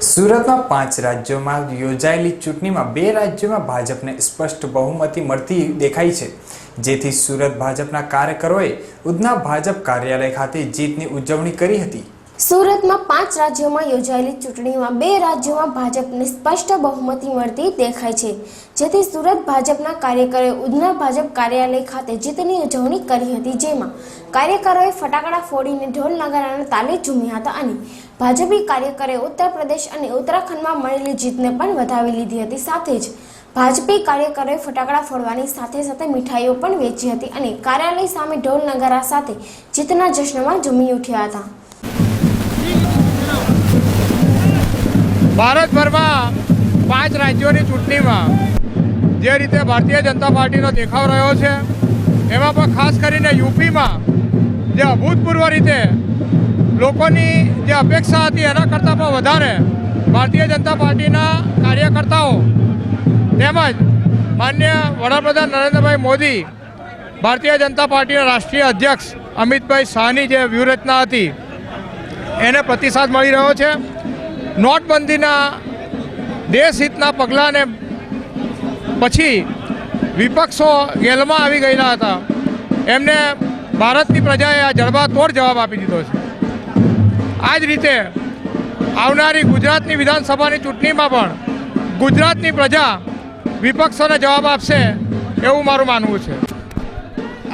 સુરતમાં પાંચ રાજ્યોમાં યોજાયેલી ચૂંટણીમાં બે રાજ્યોમાં ભાજપને સ્પષ્ટ બહુમતી મળતી દેખાઈ છે. જેથી સુરત ભાજપના કાર્યકરોએ ઉધના ભાજપ કાર્યાલય ખાતે જીતની ઉજવણી કરી હતી. સુરતમાં પાંચ રાજ્યોમાં યોજાયેલી ચૂંટણીમાં બે રાજ્યોમાં ભાજપને સ્પષ્ટ બહુમતી મળતી દેખાય છે. જેથી સુરત ભાજપના કાર્યકરોએ ઉધના ભાજપ કાર્યાલય ખાતે જીતની ઉજવણી કરી હતી, જેમાં કાર્યકરોએ ફટાકડા ફોડીને ઢોલ નગારાના તાલે ઝૂમ્યા હતા અને ભાજપી કાર્યકરોએ ઉત્તર પ્રદેશ અને ઉત્તરાખંડમાં મળેલી જીતને પણ વધાવી લીધી હતી. સાથે જ ભાજપી કાર્યકરોએ ફટાકડા ફોડવાની સાથે સાથે મીઠાઈઓ પણ વેચી હતી અને કાર્યાલય સામે ઢોલ નગારા સાથે જીતના જશ્નમાં ઝૂમી ઉઠ્યા હતા. ભારતભરમાં પાંચ રાજ્યોની ચૂંટણીમાં જે રીતે ભારતીય જનતા પાર્ટીનો દેખાવ રહ્યો છે, એમાં પણ ખાસ કરીને યુપીમાં જે અભૂતપૂર્વ રીતે લોકોની જે અપેક્ષા હતી એના કરતાં પણ વધારે ભારતીય જનતા પાર્ટીના કાર્યકર્તાઓ તેમજ માન્ય વડાપ્રધાન નરેન્દ્રભાઈ મોદી, ભારતીય જનતા પાર્ટીના રાષ્ટ્રીય અધ્યક્ષ અમિતભાઈ શાહની જે વ્યૂહરચના હતી, એને પ્રતિસાદ મળી રહ્યો છે. નોટબંધીના દેશહિતના પગલાંને પછી વિપક્ષો ગેલમાં આવી ગયેલા હતા. એમને ભારતની પ્રજાએ આ જડબાતોડ જવાબ આપી દીધો છે. આ જ રીતે આવનારી ગુજરાતની વિધાનસભાની ચૂંટણીમાં પણ ગુજરાતની પ્રજા વિપક્ષોને જવાબ આપશે એવું મારું માનવું છે.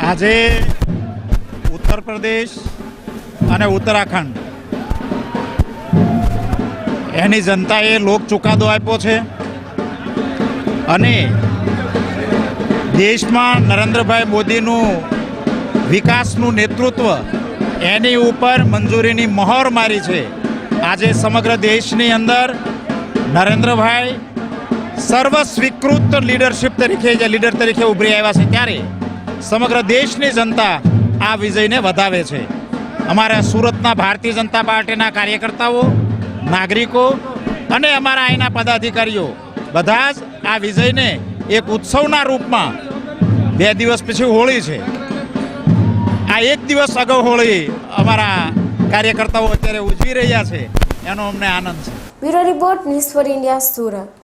આજે ઉત્તર પ્રદેશ અને ઉત્તરાખંડ એની જનતાએ લોક ચુકાદો આપ્યો છે. અને દેશમાં નરેન્દ્રભાઈ મોદીનું વિકાસનું નેતૃત્વ એની ઉપર મંજૂરીની મહોર મારી છે. આજે સમગ્ર દેશની અંદર નરેન્દ્રભાઈ સર્વસ્વીકૃત લીડરશીપ તરીકે જે લીડર તરીકે ઉભરી આવ્યા છે ત્યારે સમગ્ર દેશની જનતા આ વિજયને વધાવે છે. અમારા સુરતના ભારતીય જનતા પાર્ટીના કાર્યકર્તાઓ નાગરિકો અને અમારા અહીંના પદાધિકારીઓ બધા જ આ વિજયને એક ઉત્સવના રૂપમાં બે દિવસ પછી હોળી છે. આ એક દિવસ અગાઉ હોળી અમારા કાર્યકર્તાઓ અત્યારે ઉજવી રહ્યા છે. એનો અમને આનંદ છે. Bureau report, news for India, Surat.